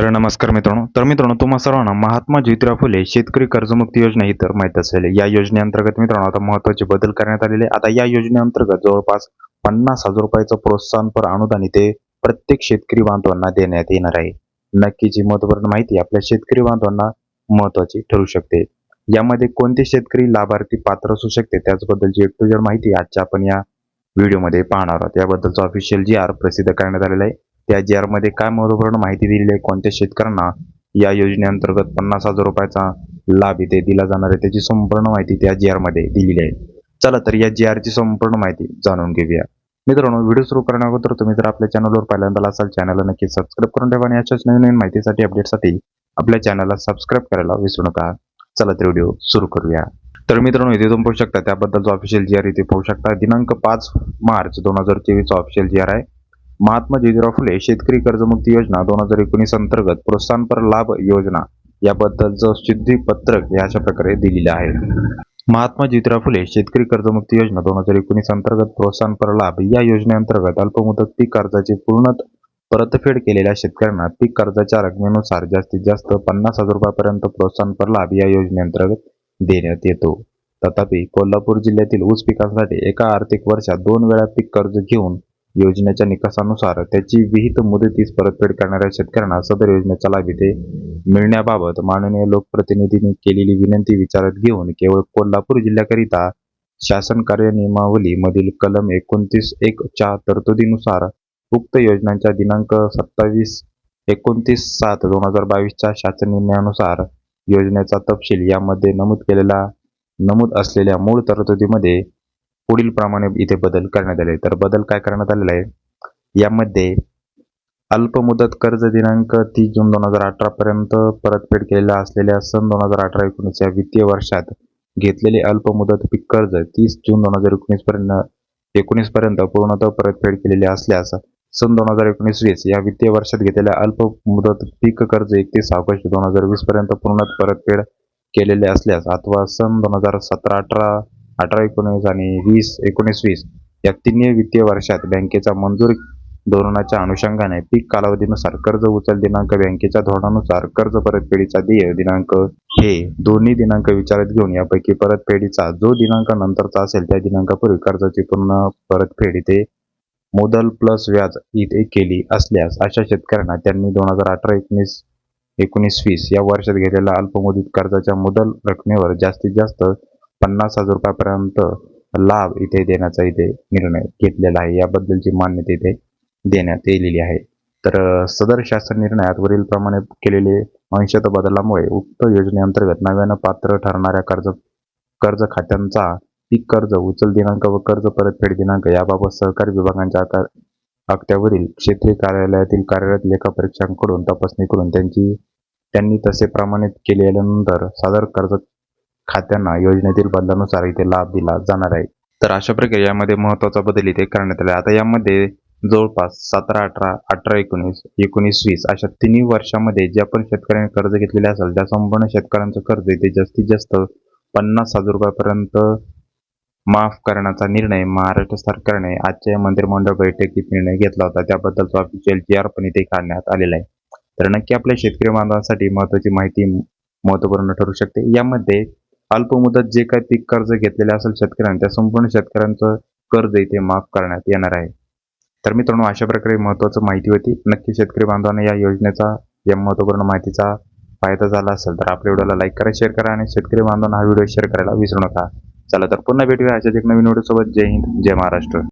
तर नमस्कार मित्रांनो. तर मित्रांनो तुम्हा सर्वांना महात्मा ज्योतिराव फुले शेतकरी कर्जमुक्ती योजना ही तर माहीत असेल या योजनेअंतर्गत मित्रांनो आता महत्त्वाचे बदल करण्यात आलेले आता या योजनेअंतर्गत जवळपास पन्नास हजार रुपयाचं प्रोत्साहनपर अनुदान इथे प्रत्येक शेतकरी बांधवांना देण्यात येणार आहे. नक्कीची महत्त्वपूर्ण माहिती आपल्या शेतकरी बांधवांना महत्वाची ठरू शकते. यामध्ये कोणते शेतकरी लाभार्थी पात्र असू शकते त्याचबद्दलची एक टू माहिती आजच्या आपण या व्हिडिओमध्ये पाहणार आहोत. याबद्दलचा ऑफिशियल जी आर प्रसिद्ध करण्यात आलेला आहे. त्या जी आरमध्ये काय महत्त्वपूर्ण माहिती दिलेली आहे कोणत्या शेतकऱ्यांना? या योजनेअंतर्गत पन्नास हजार रुपयाचा लाभ इथे दिला जाणार आहे. त्याची संपूर्ण माहिती त्या जी आरमध्ये दिलेली आहे. चला तर या जी आरची संपूर्ण माहिती जाणून घेऊया. मित्रांनो व्हिडिओ सुरू करण्याअगोदर तुम्ही जर आपल्या चॅनलवर पहिल्यांदा असाल चॅनलला नक्की सबस्क्राईब करून ठेवा आणि अशाच नवीन नवीन माहितीसाठी अपडेटसाठी आपल्या चॅनलला सबस्क्राईब करायला विसरू नका. चला तर व्हिडिओ सुरू करूया. तर मित्रांनो इथे तुम्ही पाहू शकता त्याबद्दलचा ऑफिशियल जी आर इथे पाहू शकता. दिनांक पाच मार्च दोन हजार चोवीसचा ऑफिशियल जी आर आहे. महात्मा ज्योतिराव फुले शेतकरी कर्जमुक्ती योजना दोन हजार एकोणीस अंतर्गत प्रोत्साहनपर लाभ योजना याबद्दलचं सिद्धीपत्रक हे अशा प्रकारे दिलेलं आहे. महात्मा ज्योतिराव फुले शेतकरी कर्जमुक्ती योजना दोन हजार एकोणीस अंतर्गत प्रोत्साहनपर लाभ या योजनेअंतर्गत अल्पमुदत पीक कर्जाची पूर्ण परतफेड केलेल्या शेतकऱ्यांना पीक कर्जाच्या रकमेनुसार जास्तीत जास्त पन्नास हजार रुपयापर्यंत प्रोत्साहनपर लाभ या योजनेअंतर्गत देण्यात येतो. तथापि कोल्हापूर जिल्ह्यातील ऊस पिकांसाठी एका आर्थिक वर्षात दोन वेळा पीक कर्ज घेऊन योजनेच्या निकषानुसार त्याची विहित मुदतीस परतफेड करणाऱ्या शेतकऱ्यांना सदर योजनेचा लाभ इथे मिळण्याबाबत माननीय लोकप्रतिनिधींनी केलेली विनंती विचारात घेऊन केवळ कोल्हापूर जिल्ह्याकरिता शासन कार्यनियमावलीमधील कलम एकोणतीस एक च्या तरतुदीनुसार उक्त योजनांच्या दिनांक सत्तावीस एकोणतीस सात दोन हजार बावीसच्या शासन निर्णयानुसार योजनेचा तपशील यामध्ये नमूद केलेला नमूद असलेल्या मूळ तरतुदीमध्ये पुढील प्रमाणे इथे बदल करण्यात आले. तर बदल काय करण्यात आलेला आहे? यामध्ये अल्पमुदत कर्ज दिनांक तीस जून दोन हजार अठरा पर्यंत परतफेड केलेल्या असलेल्या सन दोन हजार अठरा एकोणीस या वित्तीय वर्षात घेतलेले अल्पमुदत पीक कर्ज तीस जून दोन हजार एकोणीस पर्यंत एकोणीस पर्यंत पूर्णतः परतफेड केलेले असल्यास सन दोन हजार एकोणीस वीस या वित्तीय वर्षात घेतलेल्या अल्प मुदत पीक कर्ज एकतीस ऑगस्ट दोन हजार वीस पर्यंत पूर्ण परतफेड केलेले असल्यास अथवा सन दोन हजार सतरा अठरा अठरा एकोणीस आणि वीस एकोणीस वीस या तिन्ही वित्तीय वर्षात बँकेच्या मंजूर धोरणाच्या अनुषंगाने पीक कालावधीनुसार कर्ज उचल दिनांक बँकेच्या धोरणानुसार कर्ज परतफेडीचा देय दिनांक हे दोन्ही दिनांक विचारात घेऊन यापैकी परतफेडीचा जो दिनांक नंतरचा असेल त्या दिनांकापूर्वी कर्जाची पूर्ण परतफेड इथे मुदल प्लस व्याज इथे केली असल्यास अशा शेतकऱ्यांना त्यांनी दोन हजार अठरा एकोणीस एकोणीस वीस या वर्षात घेतलेल्या अल्पमुदत कर्जाच्या मुदल रकमेवर जास्तीत जास्त पन्नास हजार रुपयापर्यंत लाभ इथे देण्याचा इथे निर्णय घेतलेला आहे. याबद्दलची मान्यता इथे देण्यात येलेली आहे. तर सदर शासन निर्णयात वरील प्रमाणे केलेले अंशत बदलामुळे उक्त योजनेअंतर्गत नव्यानं पात्र ठरणाऱ्या कर्ज कर्ज खात्यांचा पीक कर्ज उचल दिनांक व कर्ज परतफेड दिनांक याबाबत सहकारी विभागांच्या आकार अखत्यावरील क्षेत्रीय कार्यालयातील कार्यरत लेखापरीक्षकांकडून तपासणी करून त्यांची त्यांनी तसे प्रमाणित केल्यानंतर सादर कर्ज खात्यांना योजनेतील बदलानुसार इथे लाभ दिला जाणार आहे. तर अशा प्रकारे यामध्ये महत्त्वाचा बदल इथे करण्यात आला आता यामध्ये जवळपास सतरा अठरा अठरा एकोणीस एकोणीस वीस अशा तिन्ही वर्षामध्ये ज्या पण शेतकऱ्यांनी कर्ज घेतलेले असेल त्या संपूर्ण शेतकऱ्यांचं कर्ज इथे जास्तीत जास्त पन्नास हजार रुपयापर्यंत माफ करण्याचा निर्णय महाराष्ट्र सरकारने आजच्या मंत्रिमंडळ बैठकीत निर्णय घेतला होता. त्याबद्दलचा ऑफिशियल जी आर पण इथे काढण्यात आलेला आहे. तर नक्की आपल्या शेतकरी बांधवांसाठी महत्वाची माहिती महत्त्वपूर्ण ठरू शकते. यामध्ये अल्पमुदत जे काही पीक कर्ज घेतलेले असेल शेतकऱ्यांनी त्या संपूर्ण शेतकऱ्यांचं कर्ज इथे माफ करण्यात येणार आहे. तर मित्रांनो अशा प्रकारे महत्वाचं माहिती होती. नक्की शेतकरी बांधवांना या योजनेचा या महत्त्वपूर्ण माहितीचा फायदा झाला असेल तर आपल्या व्हिडिओला लाईक करा शेअर करा आणि शेतकरी बांधवांना हा व्हिडिओ शेअर करायला विसरू नका. चला तर पुन्हा भेटूया अशाच एक नवीन व्हिडिओसोबत. जय हिंद जय महाराष्ट्र.